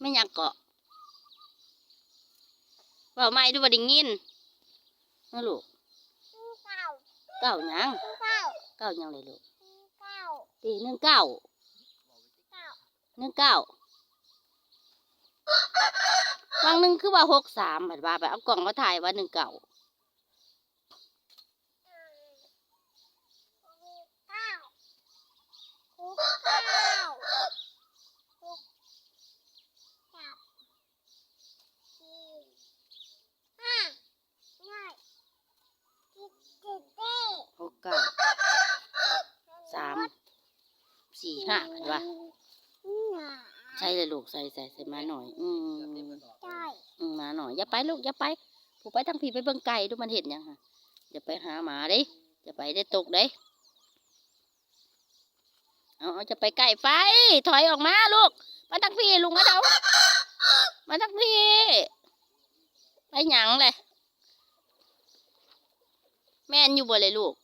ไม่อยากเกาะเว่าไม่ดูว่าได้ยินนะลูกเก้าเก้าหยังเก้าเก้าหยังเลยลูกเก้าตีหนึ่งเก้าเก้าหนึ่งเก้าวังหนึ่งคือว่าหกสามบัดว่าไปเอากล่องมาถ่ายว่าหนึ่งเก้า เก้าหกเก้าหกจับสี่ห้าง่ายจิตจิตเต้ หกเก้าสามสี่ ห้าบัดว่าใช่เลยลูกใส่ใส่ใส่มาหน่อย อืมได้อืมมาหน่อยอย่าไปลูกอย่าไปผู้ไปทั้งพี่ไปเบิ่งไก่ดูมันเห็นยังฮะอย่าไปหาหมาเด้อย่าไปได้ตกเด้เอาเอาจะไปไก่ไฟ ถอยออกมาลูก มาทั้งพี่ลุงมาเดามาทั้งพี่ ไปหยังเลย แม่นอยู่บ่เลยลูก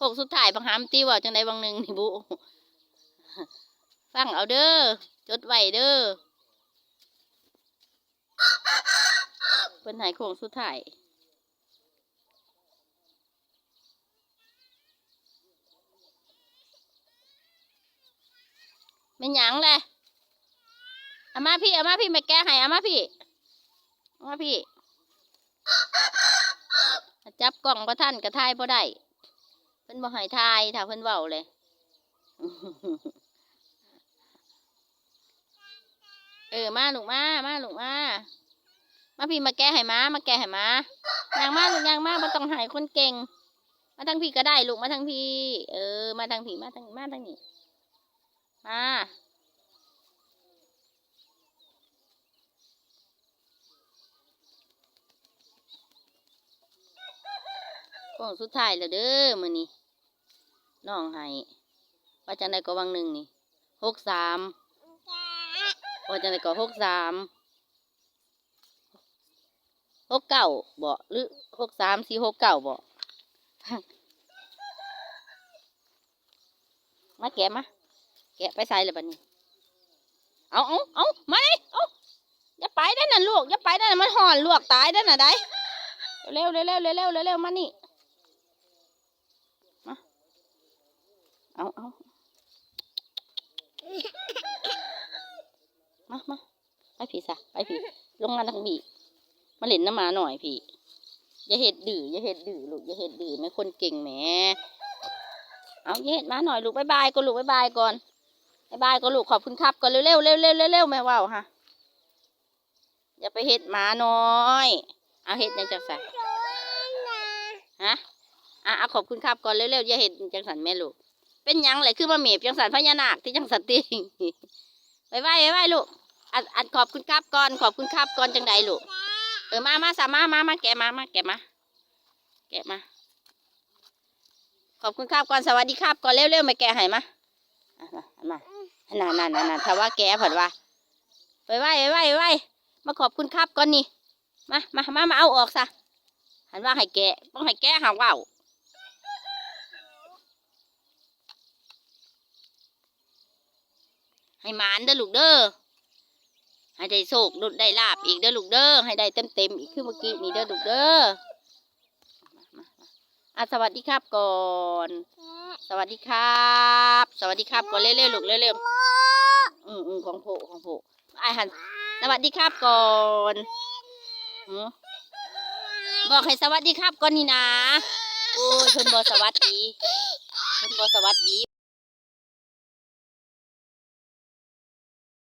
หกสุดท้ายบางหามตีว่าจังไดบางหนึ่งนี่บุ ฟังเอาเด้อ จดไว้เด้อเป็นหายโค้งสุดท้ายเป็นหยังเลยเอามาพี่เอามาพี่ม่แก้ให้เอามาพี่เอามาพี่จับกล่องประท่านกระทายบ่ได้เพิ่นบ่ใหายทายถ้าเพิ่นเว้าเลย เออมาลูกมา มาลูกมา มาพี่มาแก้ให้มามาแก้ให้มายางมาลูกยางมาบ่ต้องหายคนเก่ง มาทางพี่ก็ได้ลูกมาทางพี่เออ มาทางพี่มาทางมาทางนี้มาก่องสุดท้ายแล้วเด้อมือนี้น้องให้ว่าจังไดก็วังหนึ่งนี่หกสาม ว่าจังไดก็หกสามหกเก้าบ่หรือหกสามสี่หกเก้าบ่มาแกะมาแกะไปใส่เลยบัดนี้ เอาเอาเอามาดิเอาอย่าไปได้น่ะลูกอย่าไปได้น่ะมันห่อนลวกตายได้น่ะได้เร็วเร็วเร็วเร็วเร็วเร็วเร็วมานี่มาเอาเอามาไปผีซะไปผี ลงมาทางบีมาเล่นน้ำหมาหน่อยพี่อย่าเห็ดดื้ออย่าเห็ดดื้อลูกอย่าเห็ดดื้อไม่คนเก่งแหมเอาอย่าเห็ดมาหน่อยลูกบายบายก่อนลูกบายบายก่อนบายบายก่อนลูกขอบคุณครับก่อนเร็วเร็วเร็วเร็วเร็วแม่ว่าวฮะอย่าไปเห็ดหมาน้อย เอาเห็ดยังจังสันฮะอะเอาขอบคุณครับก่อนเร็วเร็วอย่าเห็ดจังสันแม่ลูกเป็นยังเลคือมาเมียบจังสันพญานาคที่จังสันติงบายบายบายบายลูก อัดอัดขอบคุณครับก่อน ขอบคุณครับก่อนจังใดลูก เออ มามาสามามามาแกะมามาแกะมา แกะมา ขอบคุณครับก่อน สวัสดีครับก่อนเร็วๆมาแกะให้มาอะมามานั่นนั่นนั่นนั่นถ้าว่าแกะผ่อนว่าไปไหวไปไหวไปไหวมาขอบคุณครับก่อนนี่ มามามามาเอาออกซะ หันว่าให้แกะต้องให้แกะหาว่าวให้หมานเด้อลูกเด้อ ให้ได้โชคดุดได้ลาบอีกเด้อลูกเด้อให้ได้เต็มเต็มอีกคือเมื่อกี้นี่เด้อลูกเด้อมามาอะสวัสดีครับก่อน สวัสดีครับ สวัสดีครับก่อนเร็วๆลูกเร็วๆอืมอืมของโผของโผไอ้หันสวัสดีครับก่อนหือบอกให้สวัสดีครับก่อนนี่นะโอ้ยเพิ่นบอสวัสดีเพิ่นบอสวัสดี